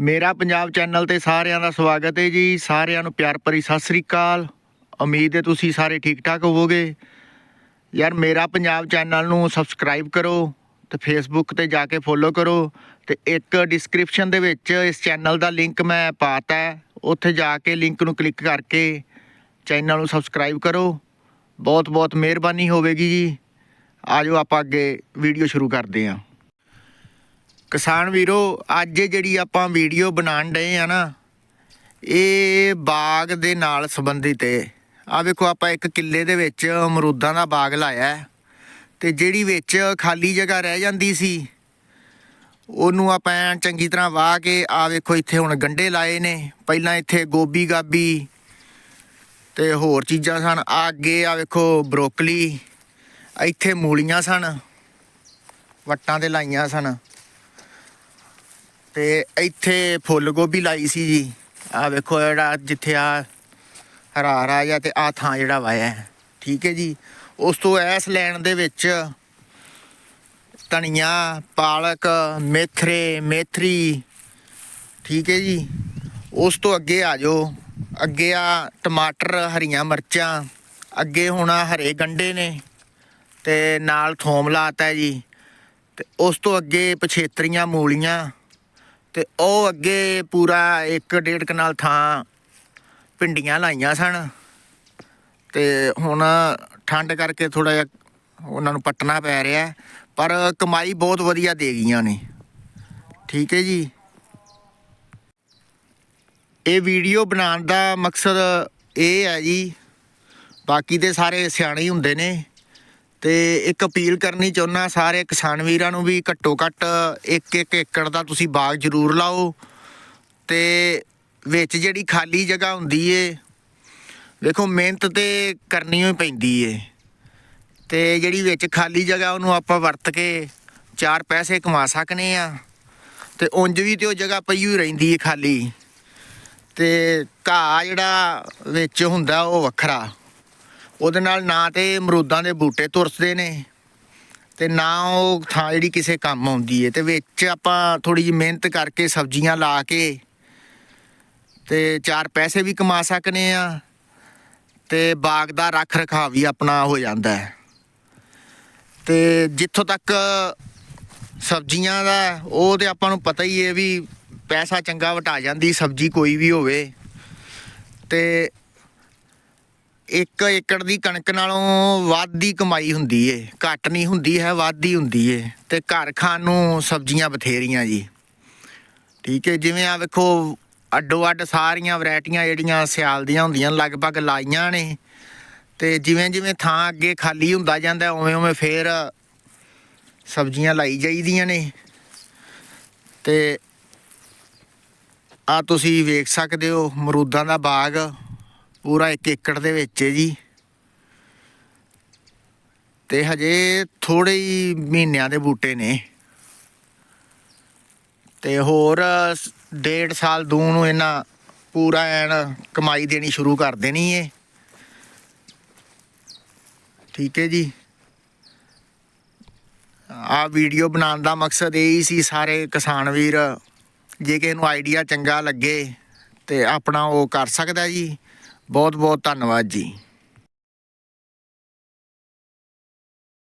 ਮੇਰਾ ਪੰਜਾਬ ਚੈਨਲ ਤੇ ਸਾਰਿਆਂ ਦਾ ਸਵਾਗਤ ਹੈ ਜੀ। ਸਾਰਿਆਂ ਨੂੰ ਪਿਆਰ ਭਰੀ ਸਤਿ ਸ੍ਰੀ ਅਕਾਲ। ਉਮੀਦ ਹੈ ਤੁਸੀਂ ਸਾਰੇ ਠੀਕ ਠਾਕ ਹੋਵੋਗੇ। ਯਾਰ, ਮੇਰਾ ਪੰਜਾਬ ਚੈਨਲ ਨੂੰ ਸਬਸਕ੍ਰਾਈਬ ਕਰੋ ਤੇ ਫੇਸਬੁੱਕ ਤੇ ਜਾ ਕੇ ਫੋਲੋ ਕਰੋ ਤੇ ਇੱਕ ਡਿਸਕ੍ਰਿਪਸ਼ਨ ਦੇ ਵਿੱਚ ਇਸ ਚੈਨਲ ਦਾ ਲਿੰਕ ਮੈਂ ਪਾਤਾ ਹੈ। ਉੱਥੇ ਜਾ ਕੇ ਲਿੰਕ ਨੂੰ ਕਲਿੱਕ ਕਰਕੇ ਚੈਨਲ ਨੂੰ ਸਬਸਕ੍ਰਾਈਬ ਕਰੋ। ਬਹੁਤ ਬਹੁਤ ਮਿਹਰਬਾਨੀ ਹੋਵੇਗੀ ਜੀ। ਆਜੋ ਆਪਾਂ ਅੱਗੇ ਵੀਡੀਓ ਸ਼ੁਰੂ ਕਰਦੇ ਹਾਂ। ਕਿਸਾਨ ਵੀਰੋ, ਅੱਜ ਜਿਹੜੀ ਆਪਾਂ ਵੀਡੀਓ ਬਣਾਉਣ ਡਏ ਆ ਨਾ, ਇਹ ਬਾਗ ਦੇ ਨਾਲ ਸੰਬੰਧਿਤ ਹੈ ਆ ਵੇਖੋ, ਆਪਾਂ ਇੱਕ ਕਿੱਲੇ ਦੇ ਵਿੱਚ ਅਮਰੂਦਾਂ ਦਾ ਬਾਗ ਲਾਇਆ ਹੈ। ਤੇ ਜਿਹੜੀ ਵਿੱਚ ਖਾਲੀ ਜਗ੍ਹਾ ਰਹਿ ਜਾਂਦੀ ਸੀ, ਉਹਨੂੰ ਆਪਾਂ ਚੰਗੀ ਤਰ੍ਹਾਂ ਵਾਹ ਕੇ ਆ ਵੇਖੋ, ਇੱਥੇ ਹੁਣ ਗੰਡੇ ਲਾਏ ਨੇ। ਪਹਿਲਾਂ ਇੱਥੇ ਗੋਭੀ ਗਾਬੀ ਤੇ ਹੋਰ ਚੀਜ਼ਾਂ ਸਨ। ਆ ਅੱਗੇ ਆ ਵੇਖੋ, ਬਰੋਕਲੀ। ਇੱਥੇ ਮੂਲੀਆਂ ਸਨ, ਵੱਟਾਂ ਤੇ ਲਾਈਆਂ ਸਨ। ਤੇ ਇੱਥੇ ਫੁੱਲ ਗੋਭੀ ਲਾਈ ਸੀ ਜੀ। ਆ ਵੇਖੋ ਜਿਹੜਾ ਜਿੱਥੇ ਆ ਹਰਾ ਹਰਾ ਜਿਹਾ ਤੇ ਆ ਥਾਂ ਜਿਹੜਾ ਵਾਇਆ ਹੈ। ਠੀਕ ਹੈ ਜੀ। ਉਸ ਤੋਂ ਐਸ ਲੈਣ ਦੇ ਵਿੱਚ ਧਨੀਆ, ਪਾਲਕ, ਮੇਥਰੇ, ਮੇਥਰੀ। ਠੀਕ ਹੈ ਜੀ। ਉਸ ਤੋਂ ਅੱਗੇ ਆ ਜਾਓ। ਅੱਗੇ ਆ ਟਮਾਟਰ, ਹਰੀਆਂ ਮਿਰਚਾਂ। ਅੱਗੇ ਹੁਣ ਆਹ ਹਰੇ ਗੰਡੇ ਨੇ। ਤੇ ਨਾਲ ਥੋਮ ਲਾਤਾ ਜੀ। ਤੇ ਉਸ ਤੋਂ ਅੱਗੇ ਪਛੇਤਰੀਆਂ ਮੂਲੀਆਂ। ਤੇ ਉਹ ਅੱਗੇ ਪੂਰਾ 1.5 ਕਨਾਲ ਥਾਂ ਪਿੰਡੀਆਂ ਲਾਈਆਂ ਸਨ। ਤੇ ਹੁਣ ਠੰਡ ਕਰਕੇ ਥੋੜਾ ਜਿਹਾ ਉਹਨਾਂ ਨੂੰ ਪੱਟਣਾ ਪੈ ਰਿਹਾ ਪਰ ਕਮਾਈ ਬਹੁਤ ਵਧੀਆ ਦੇ ਗਈਆਂ ਨੇ। ਠੀਕ ਹੈ ਜੀ। ਇਹ ਵੀਡੀਓ ਬਣਾਉਣ ਦਾ ਮਕਸਦ ਇਹ ਹੈ ਜੀ, ਬਾਕੀ ਦੇ ਸਾਰੇ ਸਿਆਣੇ ਹੁੰਦੇ ਨੇ। ਤੇ ਇੱਕ ਅਪੀਲ ਕਰਨੀ ਚਾਹੁੰਦਾ ਸਾਰੇ ਕਿਸਾਨ ਵੀਰਾਂ ਨੂੰ ਵੀ ਘੱਟੋ ਘੱਟ 1-1 ਏਕੜ ਦਾ ਤੁਸੀਂ ਬਾਗ ਜ਼ਰੂਰ ਲਾਓ ਤੇ ਵਿੱਚ ਜਿਹੜੀ ਖਾਲੀ ਜਗ੍ਹਾ ਹੁੰਦੀ ਏ ਵੇਖੋ ਮਿਹਨਤ ਤੇ ਕਰਨੀ ਹੀ ਪੈਂਦੀ ਏ। ਤੇ ਜਿਹੜੀ ਵਿੱਚ ਖਾਲੀ ਜਗ੍ਹਾ ਉਹਨੂੰ ਆਪਾਂ ਵਰਤ ਕੇ ਚਾਰ ਪੈਸੇ ਕਮਾ ਸਕਨੇ ਆ ਤੇ ਉਂਝ ਵੀ ਤੇ ਉਹ ਜਗ੍ਹਾ ਪਈ ਹੋਈ ਰਹਿੰਦੀ ਏ ਖਾਲੀ ਤੇ ਘਾਹ ਜਿਹੜਾ ਵਿੱਚ ਹੁੰਦਾ ਉਹ ਵੱਖਰਾ। ਉਹਦੇ ਨਾਲ ਨਾ ਤੇ ਅਮਰੂਦਾਂ ਦੇ ਬੂਟੇ ਤੁਰਸਦੇ ਨੇ ਤੇ ਨਾ ਉਹ ਥਾਂ ਜਿਹੜੀ ਕਿਸੇ ਕੰਮ ਆਉਂਦੀ ਏ ਤੇ ਵਿੱਚ ਆਪਾਂ ਥੋੜੀ ਜਿਹੀ ਮਿਹਨਤ ਕਰਕੇ ਸਬਜ਼ੀਆਂ ਲਾ ਕੇ ਤੇ ਚਾਰ ਪੈਸੇ ਵੀ ਕਮਾ ਸਕਨੇ ਆ ਤੇ ਬਾਗ ਦਾ ਰੱਖ ਰਖਾਵ ਵੀ ਆਪਣਾ ਹੋ ਜਾਂਦਾ ਹੈ। ਤੇ ਜਿੱਥੋਂ ਤੱਕ ਸਬਜ਼ੀਆਂ ਦਾ ਉਹ ਤੇ ਆਪਾਂ ਨੂੰ ਪਤਾ ਹੀ ਹੈ ਵੀ ਪੈਸਾ ਚੰਗਾ ਵਟਾ ਜਾਂਦੀ ਸਬਜ਼ੀ ਕੋਈ ਵੀ ਹੋਵੇ ਤੇ ਇੱਕ ਏਕੜ ਦੀ ਕਣਕ ਨਾਲੋਂ ਵੱਧ ਦੀ ਕਮਾਈ ਹੁੰਦੀ ਏ, ਘੱਟ ਨਹੀਂ ਹੁੰਦੀ ਹੈ, ਵੱਧ ਹੀ ਹੁੰਦੀ ਏ ਤੇ ਘਰ ਖਾਣ ਨੂੰ ਸਬਜ਼ੀਆਂ ਬਥੇਰੀਆਂ ਜੀ। ਠੀਕ ਹੈ ਜਿਵੇਂ ਆ ਵੇਖੋ ਅੱਡੋ ਅੱਡ ਸਾਰੀਆਂ ਵੈਰਾਈਟੀਆਂ ਜਿਹੜੀਆਂ ਸਿਆਲ ਦੀਆਂ ਹੁੰਦੀਆਂ, ਲਗਭਗ ਲਾਈਆਂ ਨੇ ਤੇ ਜਿਵੇਂ ਜਿਵੇਂ ਥਾਂ ਅੱਗੇ ਖਾਲੀ ਹੁੰਦਾ ਜਾਂਦਾ ਉਵੇਂ ਉਵੇਂ ਫੇਰ ਸਬਜ਼ੀਆਂ ਲਾਈ ਜਾਈਦੀਆਂ ਨੇ। ਤੇ ਆ ਤੁਸੀਂ ਵੇਖ ਸਕਦੇ ਹੋ ਮਰੂਦਾਂ ਦਾ ਬਾਗ। ਪੂਰਾ 1 ਏਕੜ ਦੇ ਵਿੱਚ ਹੈ ਜੀ। ਤੇ ਹਜੇ ਥੋੜੇ ਹੀ ਮਹੀਨਿਆਂ ਦੇ ਬੂਟੇ ਨੇ। ਤੇ ਹੋਰ ਡੇਢ ਸਾਲ ਦੂ ਨੂੰ ਇਹਨਾਂ ਪੂਰਾ ਐਨ ਕਮਾਈ ਦੇਣੀ ਸ਼ੁਰੂ ਕਰ ਦੇਣੀ ਏ। ਠੀਕ ਹੈ ਜੀ। ਆ ਵੀਡੀਓ ਬਣਾਉਣ ਦਾ ਮਕਸਦ ਇਹ ਹੀ ਸੀ ਸਾਰੇ ਕਿਸਾਨ ਵੀਰ, ਜੇ ਕਿਸੇ ਨੂੰ ਆਈਡੀਆ ਚੰਗਾ ਲੱਗੇ ਤੇ ਆਪਣਾ ਉਹ ਕਰ ਸਕਦਾ ਜੀ। ਬਹੁਤ ਬਹੁਤ ਧੰਨਵਾਦ ਜੀ।